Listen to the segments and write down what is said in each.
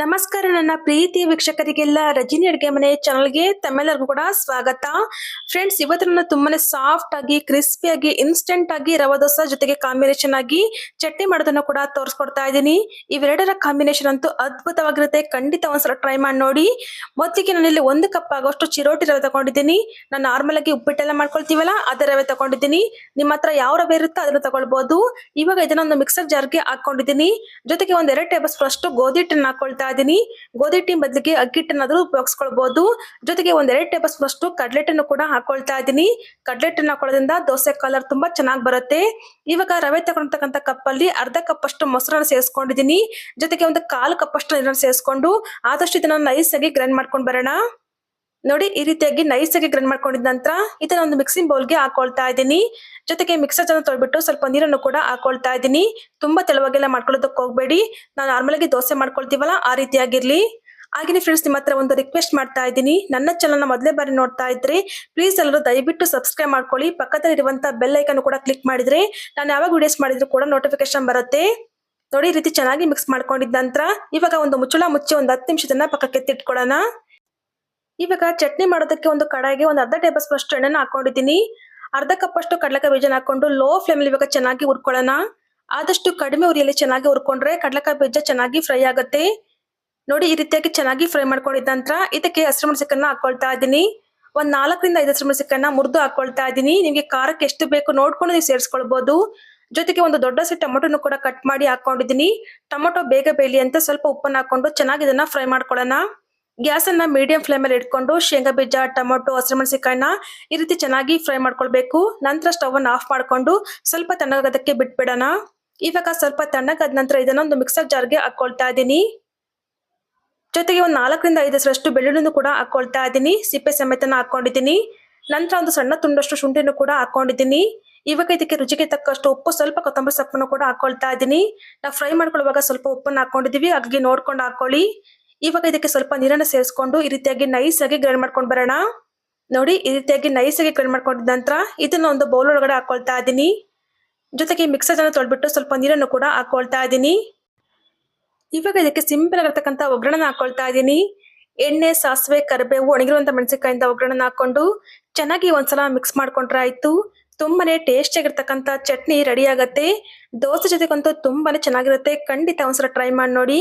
ನಮಸ್ಕಾರ ನನ್ನ ಪ್ರೀತಿ ವೀಕ್ಷಕರಿಗೆಲ್ಲ ರಜಿನಿ ಅಡುಗೆ ಮನೆ ಚಾನಲ್ಗೆ ತಮ್ಮೆಲ್ಲರಿಗೂ ಕೂಡ ಸ್ವಾಗತ. ಫ್ರೆಂಡ್ಸ್ ಇವತ್ತು ನಾನು ತುಂಬಾನೇ ಸಾಫ್ಟ್ ಆಗಿ ಕ್ರಿಸ್ಪಿ ಆಗಿ ಇನ್ಸ್ಟೆಂಟ್ ಆಗಿ ರವಾ ದೋಸೆ ಜೊತೆಗೆ ಕಾಂಬಿನೇಷನ್ ಆಗಿ ಚಟ್ನಿ ಮಾಡೋದನ್ನು ಕೂಡ ತೋರಿಸ್ಕೊಡ್ತಾ ಇದ್ದೀನಿ. ಇವೆರಡರ ಕಾಂಬಿನೇಷನ್ ಅಂತೂ ಅದ್ಭುತವಾಗಿರುತ್ತೆ. ಖಂಡಿತ ಒಂದ್ಸಲ ಟ್ರೈ ಮಾಡಿ ನೋಡಿ. ಮೊದಲಿಗೆ ನಾನಿಲ್ಲಿ ಒಂದು ಕಪ್ ಆಗೋಷ್ಟು ಚಿರೋಟಿ ರವೆ ತಗೊಂಡಿದ್ದೀನಿ. ನಾನು ನಾರ್ಮಲ್ ಆಗಿ ಉಪ್ಪಿಟ್ಟೆಲ್ಲ ಮಾಡ್ಕೊಳ್ತೀವಲ್ಲ, ಅದೇ ರವೆ ತಗೊಂಡಿದ್ದೀನಿ. ನಿಮ್ಮ ಹತ್ರ ಯಾವ ರವೆ ಇರುತ್ತೋ ಅದನ್ನು ತಗೊಳ್ಬಹುದು ಇವಾಗ ಇದನ್ನ ಒಂದು ಮಿಕ್ಸರ್ ಜಾರ್ಗೆ ಹಾಕೊಂಡಿದ್ದೀನಿ. ಜೊತೆಗೆ ಒಂದ್ ಎರಡು ಟೇಬಲ್ ಸ್ಪೂನ್ ಅಷ್ಟು ಗೋಧಿ ಹಿಟ್ಟನ್ನು ಹಾಕೊಳ್ತಾ ಇದ್ದೀನಿ. ಗೋಧಿ ಹಿಟ್ಟಿನ ಬದಲಿಗೆ ಅಕ್ಕಿ ಹಿಟ್ಟನ್ನಾದ್ರೂ ಉಪಯೋಗಿಸ್ಕೊಳ್ಬಹುದು ಜೊತೆಗೆ ಒಂದ್ ಎರಡು ಟೇಬಲ್ ಸ್ಪೂನ್ ಅಷ್ಟು ಕಡ್ಲೆಟ್ಟನ್ನು ಕೂಡ ಹಾಕೊಳ್ತಾ ಇದ್ದೀನಿ. ಕಡ್ಲೆಟ್ಟನ್ನು ಹಾಕೊಳ್ಳೋದ್ರಿಂದ ದೋಸೆ ಕಲರ್ ತುಂಬಾ ಚೆನ್ನಾಗಿ ಬರುತ್ತೆ. ಇವಾಗ ರವೆ ತಗೊಂಡಿರ್ತಕ್ಕಂಥ ಕಪ್ ಅಲ್ಲಿ ಅರ್ಧ ಕಪ್ ಅಷ್ಟು ಮೊಸರನ್ನ ಸೇರಿಸ್ಕೊಂಡಿದ್ದೀನಿ. ಜೊತೆಗೆ ಒಂದು ಕಾಲು ಕಪ್ ಅಷ್ಟು ನೀರನ್ನು ಸೇರಿಸ್ಕೊಂಡು ಆದಷ್ಟು ಇದನ್ನ ನೈಸ್ ಆಗಿ ಗ್ರೈಂಡ್ ಮಾಡ್ಕೊಂಡು ಬರೋಣ. ನೋಡಿ, ಈ ರೀತಿಯಾಗಿ ನೈಸ್ ಆಗಿ ಗ್ರೈಂಡ್ ಮಾಡ್ಕೊಂಡಿದ ನಂತರ ಇದನ್ನ ಒಂದು ಮಿಕ್ಸಿಂಗ್ ಬೌಲ್ಗೆ ಹಾಕೊಳ್ತಾ ಇದ್ದೀನಿ. ಜೊತೆಗೆ ಮಿಕ್ಸರ್ ಜನ ತೊಳ್ಬಿಟ್ಟು ಸ್ವಲ್ಪ ನೀರನ್ನು ಕೂಡ ಹಾಕೊಳ್ತಾ ಇದ್ದೀನಿ. ತುಂಬಾ ತೆಳುವಾಗೆಲ್ಲ ಮಾಡ್ಕೊಳ್ಳೋದಕ್ಕೆ ಹೋಗ್ಬೇಡಿ. ನಾನು ನಾರ್ಮಲ್ ಆಗಿ ದೋಸೆ ಮಾಡ್ಕೊಳ್ತೀವಲ್ಲ, ಆ ರೀತಿಯಾಗಿರ್ಲಿ. ಹಾಗೆಯೇ ಫ್ರೆಂಡ್ಸ್ ನಿಮ್ಮ ಹತ್ರ ಒಂದು ರಿಕ್ವೆಸ್ಟ್ ಮಾಡ್ತಾ ಇದ್ದೀನಿ. ನನ್ನ ಚಾನಲ್ನ ಮೊದಲೇ ಬಾರಿ ನೋಡ್ತಾ ಇದ್ರೆ ಪ್ಲೀಸ್ ಎಲ್ಲರೂ ದಯವಿಟ್ಟು ಸಬ್ಸ್ಕ್ರೈಬ್ ಮಾಡ್ಕೊಳ್ಳಿ. ಪಕ್ಕದಲ್ಲಿ ಇರುವಂತ ಬೆಲ್ ಐಕನ್ ಕೂಡ ಕ್ಲಿಕ್ ಮಾಡಿದ್ರೆ, ನಾನು ಯಾವಾಗ ವಿಡಿಯೋಸ್ ಮಾಡಿದ್ರು ಕೂಡ ನೋಟಿಫಿಕೇಶನ್ ಬರುತ್ತೆ. ನೋಡಿ ರೀತಿ ಚೆನ್ನಾಗಿ ಮಿಕ್ಸ್ ಮಾಡ್ಕೊಂಡಿದ್ದ ನಂತರ ಇವಾಗ ಒಂದು ಮುಚ್ಚಳ ಮುಚ್ಚಿ ಒಂದು ಹತ್ತು ನಿಮಿಷದನ್ನ ಪಕ್ಕಕ್ಕೆ ಎತ್ತಿಟ್ಕೊಳ್ಳೋಣ. ಇವಾಗ ಚಟ್ನಿ ಮಾಡೋದಕ್ಕೆ ಒಂದು ಕಡಾಯಿಗೆ ಒಂದು ಅರ್ಧ ಟೇಬಲ್ ಸ್ಪೂನ್ ಎಣ್ಣೆನ ಹಾಕೊಂಡಿದ್ದೀನಿ. ಅರ್ಧ ಕಪ್ ಅಷ್ಟು ಕಡಲೆಕಾಯಿ ಬೀಜನ ಹಾಕೊಂಡು ಲೋ ಫ್ಲೇಮಲ್ಲಿ ಇವಾಗ ಚೆನ್ನಾಗಿ ಹುರ್ಕೊಳ್ಳೋಣ. ಆದಷ್ಟು ಕಡಿಮೆ ಉರಿಯಲ್ಲಿ ಚೆನ್ನಾಗಿ ಹುರ್ಕೊಂಡ್ರೆ ಕಡಲೆಕಾಯಿ ಬೀಜ ಚೆನ್ನಾಗಿ ಫ್ರೈ ಆಗುತ್ತೆ. ನೋಡಿ, ಈ ರೀತಿಯಾಗಿ ಚೆನ್ನಾಗಿ ಫ್ರೈ ಮಾಡ್ಕೊಂಡಿದ್ದ ನಂತರ ಇದಕ್ಕೆ ಹಸಿರು ಮೆಣಸಿಕನ್ನ ಹಾಕೊಳ್ತಾ ಇದ್ದೀನಿ. ಒಂದ್ ನಾಲ್ಕರಿಂದ ಐದು ಹಸಿರು ಮೆಣಸಿಕನ್ನ ಮುರಿದು ಹಾಕೊಳ್ತಾ ಇದ್ದೀನಿ. ನಿಮಗೆ ಖಾರಕ್ಕೆ ಎಷ್ಟು ಬೇಕು ನೋಡ್ಕೊಂಡು ನೀವು ಸೇರಿಸ್ಕೊಳ್ಬಹುದು ಜೊತೆಗೆ ಒಂದು ದೊಡ್ಡ ಸೆ ಟೊಮೊಟೊನು ಕೂಡ ಕಟ್ ಮಾಡಿ ಹಾಕೊಂಡಿದ್ದೀನಿ. ಟೊಮೊಟೊ ಬೇಗ ಬೇಲಿ ಅಂತ ಸ್ವಲ್ಪ ಉಪ್ಪನ್ನು ಹಾಕೊಂಡು ಚೆನ್ನಾಗಿ ಇದನ್ನ ಫ್ರೈ ಮಾಡ್ಕೊಳ್ಳೋಣ. ಗ್ಯಾಸ್ ಅನ್ನ ಮೀಡಿಯಂ ಫ್ಲೇಮ್ ಇಟ್ಕೊಂಡು ಶೇಂಗಾ ಬೀಜ, ಟೊಮೊಟೊ ಹಸಿರುಮೆಣಸಿಕಾಯಿನ ಈ ರೀತಿ ಚೆನ್ನಾಗಿ ಫ್ರೈ ಮಾಡ್ಕೊಳ್ಬೇಕು. ನಂತರ ಸ್ಟವ್ ಅನ್ನ ಆಫ್ ಮಾಡ್ಕೊಂಡು ಸ್ವಲ್ಪ ತಣ್ಣಗಾಗೋದಕ್ಕೆ ಬಿಟ್ಬಿಡೋಣ. ಇವಾಗ ಸ್ವಲ್ಪ ತಣ್ಣಗಾದ ನಂತರ ಇದನ್ನ ಒಂದು ಮಿಕ್ಸರ್ ಜಾರ್ಗೆ ಹಾಕೊಳ್ತಾ ಇದ್ದೀನಿ. ಜೊತೆಗೆ ಒಂದು ನಾಲ್ಕರಿಂದ ಐದು ಹೆಸರಷ್ಟು ಬೆಳ್ಳುಳ್ಳಿನೂ ಕೂಡ ಹಾಕೊಳ್ತಾ ಇದ್ದೀನಿ. ಸಿಪ್ಪೆ ಸಮೇತನ ಹಾಕೊಂಡಿದ್ದೀನಿ. ನಂತರ ಒಂದು ಸಣ್ಣ ತುಂಡಷ್ಟು ಶುಂಠಿನೂ ಕೂಡ ಹಾಕೊಂಡಿದ್ದೀನಿ. ಇವಾಗ ಇದಕ್ಕೆ ರುಚಿಗೆ ತಕ್ಕಷ್ಟು ಉಪ್ಪು, ಸ್ವಲ್ಪ ಕೊತ್ತಂಬರಿ ಸೊಪ್ಪನ್ನು ಕೂಡ ಹಾಕೊಳ್ತಾ ಇದ್ದೀನಿ. ನಾವು ಫ್ರೈ ಮಾಡ್ಕೊಳ್ಳುವಾಗ ಸ್ವಲ್ಪ ಉಪ್ಪನ್ನು ಹಾಕೊಂಡಿದ್ದೀವಿ. ಹಾಗಾಗಿ ನೋಡ್ಕೊಂಡು ಹಾಕೊಳ್ಳಿ. ಇವಾಗ ಇದಕ್ಕೆ ಸ್ವಲ್ಪ ನೀರನ್ನು ಸೇರಿಸ್ಕೊಂಡು ಈ ರೀತಿಯಾಗಿ ನೈಸ್ ಆಗಿ ಗ್ರೈಂಡ್ ಮಾಡ್ಕೊಂಡು ಬರೋಣ. ನೋಡಿ, ಈ ರೀತಿಯಾಗಿ ನೈಸ್ ಆಗಿ ಗ್ರೈಂಡ್ ಮಾಡ್ಕೊಂಡಿದ ನಂತರ ಇದನ್ನ ಒಂದು ಬೌಲ್ ಒಳಗಡೆ ಹಾಕೊಳ್ತಾ ಇದ್ದೀನಿ ಜೊತೆಗೆ ಮಿಕ್ಸರ್ ಅನ್ನು ತೊಳ್ಬಿಟ್ಟು ಸ್ವಲ್ಪ ನೀರನ್ನು ಕೂಡ ಹಾಕೊಳ್ತಾ ಇದ್ದೀನಿ ಇವಾಗ ಇದಕ್ಕೆ ಸಿಂಪಲ್ ಆಗಿರ್ತಕ್ಕಂಥ ಒಗ್ಗರಣೆ ಹಾಕೊಳ್ತಾ ಇದ್ದೀನಿ ಎಣ್ಣೆ, ಸಾಸಿವೆ, ಕರಿಬೇವು, ಒಣಗಿರುವಂತ ಮೆಣಸಿನಕಾಯಿಂದ ಒಗ್ಗರಣೆ ಹಾಕೊಂಡು ಚೆನ್ನಾಗಿ ಒಂದ್ಸಲ ಮಿಕ್ಸ್ ಮಾಡ್ಕೊಂಡ್ರೆ ಆಯ್ತು. ತುಂಬಾನೇ ಟೇಸ್ಟ್ ಆಗಿರ್ತಕ್ಕಂಥ ಚಟ್ನಿ ರೆಡಿ ಆಗತ್ತೆ. ದೋಸೆ ಜೊತೆಗಂತೂ ತುಂಬಾನೇ ಚೆನ್ನಾಗಿರುತ್ತೆ. ಖಂಡಿತ ಒಂದ್ಸಲ ಟ್ರೈ ಮಾಡಿ ನೋಡಿ.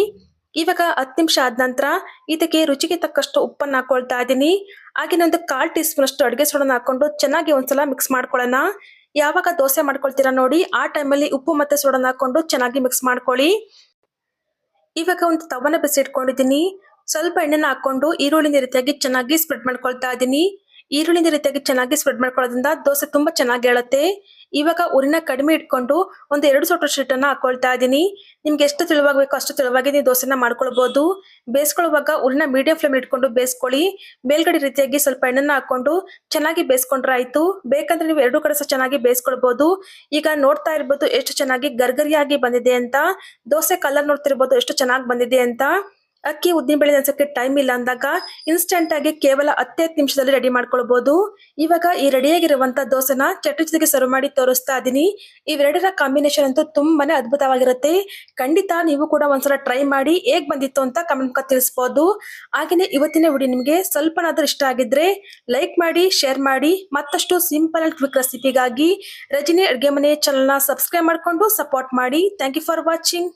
ಇವಾಗ ಹತ್ತು ನಿಮಿಷ ಆದ ನಂತರ ಇದಕ್ಕೆ ರುಚಿಗೆ ತಕ್ಕಷ್ಟು ಉಪ್ಪನ್ನು ಹಾಕೊಳ್ತಾ ಇದ್ದೀನಿ ಹಾಗೆ ಒಂದು ಕಾಲ್ ಟೀ ಸ್ಪೂನ್ ಅಷ್ಟು ಅಡುಗೆ ಸೋಡನ್ನು ಹಾಕೊಂಡು ಚೆನ್ನಾಗಿ ಒಂದ್ಸಲ ಮಿಕ್ಸ್ ಮಾಡ್ಕೊಳ್ಳೋಣ. ಯಾವಾಗ ದೋಸೆ ಮಾಡ್ಕೊಳ್ತೀರಾ ನೋಡಿ, ಆ ಟೈಮಲ್ಲಿ ಉಪ್ಪು ಮತ್ತೆ ಸೋಡನ್ನ ಹಾಕೊಂಡು ಚೆನ್ನಾಗಿ ಮಿಕ್ಸ್ ಮಾಡ್ಕೊಳ್ಳಿ. ಇವಾಗ ಒಂದು ತವನ ಬಿಸಿ ಇಟ್ಕೊಂಡಿದ್ದೀನಿ. ಸ್ವಲ್ಪ ಎಣ್ಣೆನ ಹಾಕೊಂಡು ಈರುಳ್ಳಿನ ರೀತಿಯಾಗಿ ಚೆನ್ನಾಗಿ ಸ್ಪ್ರೆಡ್ ಮಾಡ್ಕೊಳ್ತಾ ಇದ್ದೀನಿ ಈರುಳ್ಳಿನ ರೀತಿಯಾಗಿ ಚೆನ್ನಾಗಿ ಸ್ಪ್ರೆಡ್ ಮಾಡ್ಕೊಳ್ಳೋದ್ರಿಂದ ದೋಸೆ ತುಂಬಾ ಚೆನ್ನಾಗಿ ಹೇಳುತ್ತೆ ಇವಾಗ ಉರಿನ ಕಡಿಮೆ ಇಟ್ಕೊಂಡು ಒಂದು ಎರಡು ಸೋಟೋ ಶೀಟ್ ಅನ್ನ ಹಾಕೊಳ್ತಾ ಇದ್ದೀನಿ ನಿಮ್ಗೆ ಎಷ್ಟು ತಿಳುವಾಗಬೇಕು ಅಷ್ಟು ತಿಳುವಾಗಿ ನೀವು ದೋಸೆನ ಮಾಡ್ಕೊಳ್ಬಹುದು ಬೇಸ್ಕೊಳ್ಳುವಾಗ ಉರಿನ ಮೀಡಿಯಂ ಫ್ಲೇಮ್ ಇಟ್ಕೊಂಡು ಬೇಸ್ಕೊಳ್ಳಿ ಮೇಲ್ಗಡೆ ರೀತಿಯಾಗಿ ಸ್ವಲ್ಪ ಎಣ್ಣೆನ ಹಾಕೊಂಡು ಚೆನ್ನಾಗಿ ಬೇಯಿಸ್ಕೊಂಡ್ರೆ ಆಯ್ತು. ಬೇಕಂದ್ರೆ ನೀವು ಎರಡು ಕಡೆ ಸಹ ಚೆನ್ನಾಗಿ ಬೇಯಿಸ್ಕೊಳ್ಬಹುದು ಈಗ ನೋಡ್ತಾ ಇರ್ಬೋದು ಎಷ್ಟು ಚೆನ್ನಾಗಿ ಗರ್ಗರಿಯಾಗಿ ಬಂದಿದೆ ಅಂತ. ದೋಸೆ ಕಲರ್ ನೋಡ್ತಿರ್ಬೋದು ಎಷ್ಟು ಚೆನ್ನಾಗಿ ಬಂದಿದೆ ಅಂತ. ಅಕ್ಕಿ ಉದ್ದಿನ ಬೇಳೆ ನೆನ್ಸಕ್ಕೆ ಟೈಮ್ ಇಲ್ಲ ಅಂದಾಗ ಇನ್ಸ್ಟೆಂಟ್ ಆಗಿ ಕೇವಲ ಹತ್ತೈದು ನಿಮಿಷದಲ್ಲಿ ರೆಡಿ ಮಾಡ್ಕೊಳ್ಬಹುದು ಇವಾಗ ಈ ರೆಡಿಯಾಗಿರುವಂತ ದೋಸೆನ ಚಟ್ನಿ ಜೊತೆಗೆ ಸರ್ವ್ ಮಾಡಿ ತೋರಿಸ್ತಾ ಇದೀನಿ. ಇವೆರಡರ ಕಾಂಬಿನೇಷನ್ ಅಂತೂ ತುಂಬಾನೇ ಅದ್ಭುತವಾಗಿರುತ್ತೆ. ಖಂಡಿತ ನೀವು ಕೂಡ ಒಂದ್ಸಲ ಟ್ರೈ ಮಾಡಿ ಹೇಗ್ ಬಂದಿತ್ತು ಅಂತ ಕಮೆಂಟ್ ತಿಳಿಸ್ಬೋದು. ಹಾಗೆಯೇ ಇವತ್ತಿನ ವಿಡಿಯೋ ನಿಮಗೆ ಸ್ವಲ್ಪನಾದ್ರೂ ಇಷ್ಟ ಆಗಿದ್ರೆ ಲೈಕ್ ಮಾಡಿ ಶೇರ್ ಮಾಡಿ, ಮತ್ತಷ್ಟು ಸಿಂಪಲ್ ಅಂಡ್ ಕ್ವಿಕ್ ರೆಸಿಪಿಗಾಗಿ ರಜನಿ ಅಡುಗೆ ಮನೆ ಚಾನಲ್ನ ಸಬ್ಸ್ಕ್ರೈಬ್ ಮಾಡ್ಕೊಂಡು ಸಪೋರ್ಟ್ ಮಾಡಿ. Thank you for watching